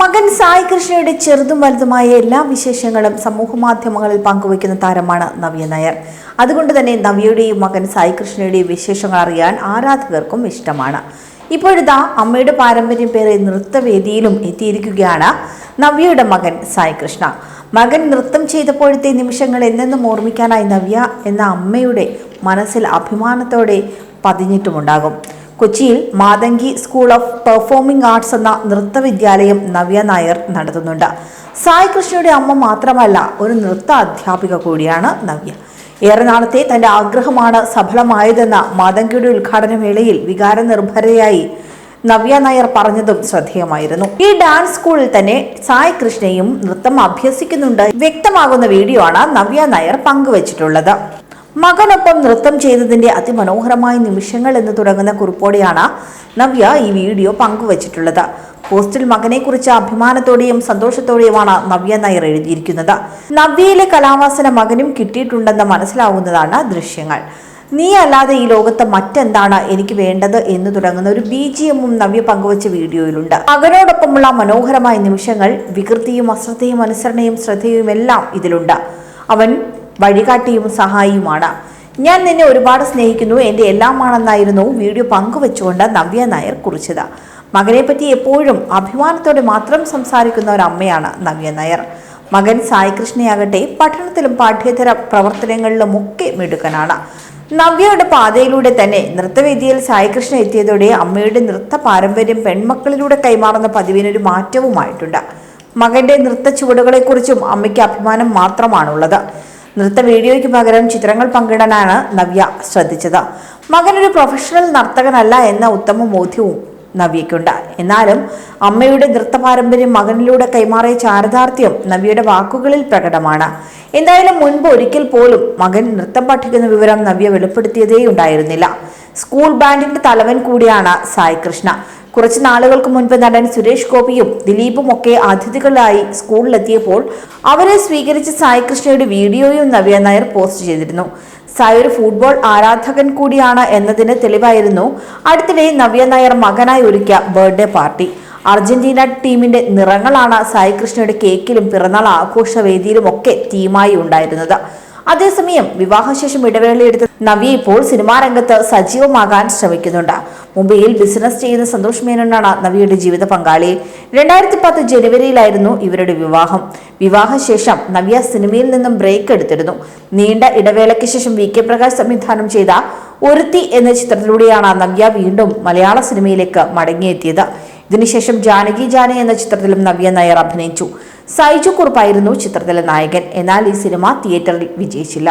മകൻ സായി കൃഷ്ണയുടെ ചെറുതും വലുതുമായ എല്ലാ വിശേഷങ്ങളും സമൂഹ മാധ്യമങ്ങളിൽ പങ്കുവയ്ക്കുന്ന താരമാണ് നവ്യ നായർ. അതുകൊണ്ട് തന്നെ നവ്യയുടെയും മകൻ സായി കൃഷ്ണയുടെയും വിശേഷങ്ങൾ അറിയാൻ ആരാധകർക്കും ഇഷ്ടമാണ്. ഇപ്പോഴിതാ അമ്മയുടെ പാരമ്പര്യം പേരെ നൃത്തവേദിയിലും എത്തിയിരിക്കുകയാണ് നവ്യയുടെ മകൻ സായി കൃഷ്ണ. മകൻ നൃത്തം ചെയ്തപ്പോഴത്തെ നിമിഷങ്ങൾ എന്നെന്നും ഓർമ്മിക്കാനായി നവ്യ എന്ന അമ്മയുടെ മനസ്സിൽ അഭിമാനത്തോടെ പതിഞ്ഞിട്ടുമുണ്ടാകും. കൊച്ചിയിൽ Mathangi school of performing arts എന്ന നൃത്തവിദ്യാലയം നവ്യ നായർ നടത്തുന്നുണ്ട്. സായി കൃഷ്ണയുടെ അമ്മ മാത്രമല്ല ഒരു നൃത്ത അധ്യാപിക കൂടിയാണ് നവ്യ. ഏറെ നാളത്തെ തന്റെ ആഗ്രഹമാണ് സഫലമായതെന്ന മാതങ്കിയുടെ ഉദ്ഘാടന വേളയിൽ വികാരനിർഭരയായി നവ്യ നായർ പറഞ്ഞതും ശ്രദ്ധേയമായിരുന്നു. ഈ ഡാൻസ് സ്കൂളിൽ തന്നെ സായി കൃഷ്ണയും നൃത്തം അഭ്യസിക്കുന്നുണ്ട്. വ്യക്തമാകുന്ന വീഡിയോ ആണ് നവ്യ നായർ പങ്കുവച്ചിട്ടുള്ളത്. മകനൊപ്പം നൃത്തം ചെയ്തതിന്റെ അതിമനോഹരമായ നിമിഷങ്ങൾ എന്ന് തുടങ്ങുന്ന കുറിപ്പോടെയാണ് നവ്യ ഈ വീഡിയോ പങ്കുവച്ചിട്ടുള്ളത്. പോസ്റ്റിൽ മകനെക്കുറിച്ച് അഭിമാനത്തോടെയും സന്തോഷത്തോടെയുമാണ് നവ്യ നായർ എഴുതിയിരിക്കുന്നത്. നവ്യയിലെ കലാവാസന മകനും കിട്ടിയിട്ടുണ്ടെന്ന് മനസ്സിലാവുന്നതാണ് ദൃശ്യങ്ങൾ. നീ അല്ലാതെ ഈ ലോകത്ത് മറ്റെന്താണ് എനിക്ക് വേണ്ടത്? എന്ന് തുടങ്ങുന്ന ഒരു ബി ജി എമ്മും നവ്യ പങ്കുവച്ച വീഡിയോയിലുണ്ട്. മകനോടൊപ്പമുള്ള മനോഹരമായ നിമിഷങ്ങൾ വികൃതിയും അശ്രദ്ധയും അനുസരണയും ശ്രദ്ധയുമെല്ലാം ഇതിലുണ്ട്. അവൻ വഴികാട്ടിയും സഹായിയുമാണ്. ഞാൻ നിന്നെ ഒരുപാട് സ്നേഹിക്കുന്നു. എന്റെ എല്ലാമാണെന്നായിരുന്നു വീഡിയോ പങ്കുവെച്ചുകൊണ്ട് നവ്യ നായർ കുറിച്ചത്. മകനെപ്പറ്റി എപ്പോഴും അഭിമാനത്തോടെ മാത്രം സംസാരിക്കുന്ന ഒരു അമ്മയാണ് നവ്യ നായർ. മകൻ സായി കൃഷ്ണയാകട്ടെ പഠനത്തിലും പാഠ്യേതര പ്രവർത്തനങ്ങളിലും ഒക്കെ മിടുക്കനാണ്. നവ്യയുടെ പാതയിലൂടെ തന്നെ നൃത്തവേദിയിൽ സായികൃഷ്ണ എത്തിയതോടെ അമ്മയുടെ നൃത്ത പാരമ്പര്യം പെൺമക്കളിലൂടെ കൈമാറുന്ന പതിവിനൊരു മാറ്റവുമായിട്ടുണ്ട്. മകന്റെ നൃത്ത ചുവടുകളെക്കുറിച്ചും അമ്മയ്ക്ക് അഭിമാനം മാത്രമാണുള്ളത്. നൃത്ത വീഡിയോയ്ക്ക് പകരം ചിത്രങ്ങൾ പങ്കിടാനാണ് നവ്യ ശ്രദ്ധിച്ചത്. മകൻ ഒരു പ്രൊഫഷണൽ നർത്തകനല്ല എന്ന ഉത്തമ ബോധ്യവും നവ്യയ്ക്കുണ്ട്. എന്നാലും അമ്മയുടെ നൃത്ത പാരമ്പര്യം മകനിലൂടെ കൈമാറിയ ചാരിതാർത്ഥ്യം നവ്യയുടെ വാക്കുകളിൽ പ്രകടമാണ്. എന്തായാലും മുൻപ് ഒരിക്കൽ പോലും മകൻ നൃത്തം പഠിക്കുന്ന വിവരം നവ്യ വെളിപ്പെടുത്തിയതേ ഉണ്ടായിരുന്നില്ല സ്കൂൾ ബാൻഡിന്റെ തലവൻ കൂടിയാണ് സായി കൃഷ്ണ കുറച്ച് നാളുകൾക്ക് മുൻപ് നടൻ സുരേഷ് ഗോപിയും ദിലീപും ഒക്കെ അതിഥികളായി സ്കൂളിലെത്തിയപ്പോൾ അവരെ സ്വീകരിച്ച സായികൃഷ്ണയുടെ വീഡിയോയും നവ്യ നായർ പോസ്റ്റ് ചെയ്തിരുന്നു. സായി ഒരു ഫുട്ബോൾ ആരാധകൻ കൂടിയാണ് എന്നതിന് തെളിവായിരുന്നു. അടുത്തിടെ നവ്യ നായർ മകനായി ഒരുക്കിയ ബർത്ത്ഡേ പാർട്ടി. അർജന്റീന ടീമിന്റെ നിറങ്ങളാണ് സായി കൃഷ്ണയുടെ കേക്കിലും പിറന്നാൾ ആഘോഷ വേദിയിലും ഒക്കെ തീമായി ഉണ്ടായിരുന്നത്. അതേസമയം വിവാഹശേഷം ഇടവേളയെടുത്ത് നവ്യ ഇപ്പോൾ സിനിമാ രംഗത്ത് സജീവമാകാൻ ശ്രമിക്കുന്നുണ്ട്. മുംബൈയിൽ ബിസിനസ് ചെയ്യുന്ന സന്തോഷ് മേനോനാണ് നവിയുടെ ജീവിത പങ്കാളി. രണ്ടായിരത്തി പത്ത് ജനുവരിയിലായിരുന്നു ഇവരുടെ വിവാഹം. വിവാഹശേഷം നവ്യ സിനിമയിൽ നിന്നും ബ്രേക്ക് എടുത്തിരുന്നു. നീണ്ട ഇടവേളയ്ക്ക് ശേഷം വി കെ പ്രകാശ് സംവിധാനം ചെയ്ത ഒരുത്തി എന്ന ചിത്രത്തിലൂടെയാണ് നവ്യ വീണ്ടും മലയാള സിനിമയിലേക്ക് മടങ്ങിയെത്തിയത്. ഇതിനുശേഷം ജാനകി ജാന എന്ന ചിത്രത്തിലും നവ്യ നായർ അഭിനയിച്ചു. സൈജു കുറുപ്പായിരുന്നു ചിത്രത്തിലെ നായകൻ. എന്നാൽ ഈ സിനിമ തിയേറ്ററിൽ വിജയിച്ചില്ല.